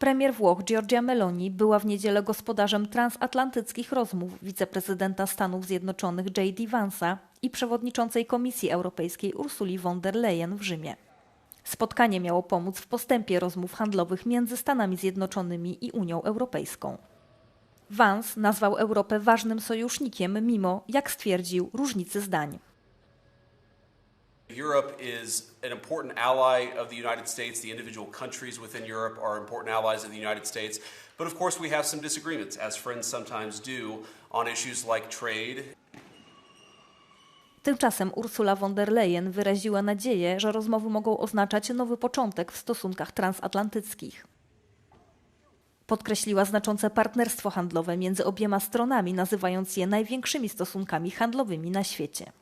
Premier Włoch Giorgia Meloni była w niedzielę gospodarzem transatlantyckich rozmów wiceprezydenta Stanów Zjednoczonych J.D. Vance'a i przewodniczącej Komisji Europejskiej Ursuli von der Leyen w Rzymie. Spotkanie miało pomóc w postępie rozmów handlowych między Stanami Zjednoczonymi i Unią Europejską. Vance nazwał Europę ważnym sojusznikiem, mimo, jak stwierdził, różnicy zdań. Europe is an important ally of the United States. The individual countries within Europe are important allies of the United States. But of course, we have some disagreements, as friends sometimes do, on issues like trade Tymczasem Ursula von der Leyen wyraziła nadzieję, że rozmowy mogą oznaczać nowy początek w stosunkach transatlantyckich. Podkreśliła znaczące partnerstwo handlowe między obiema stronami, nazywając je największymi stosunkami handlowymi na świecie.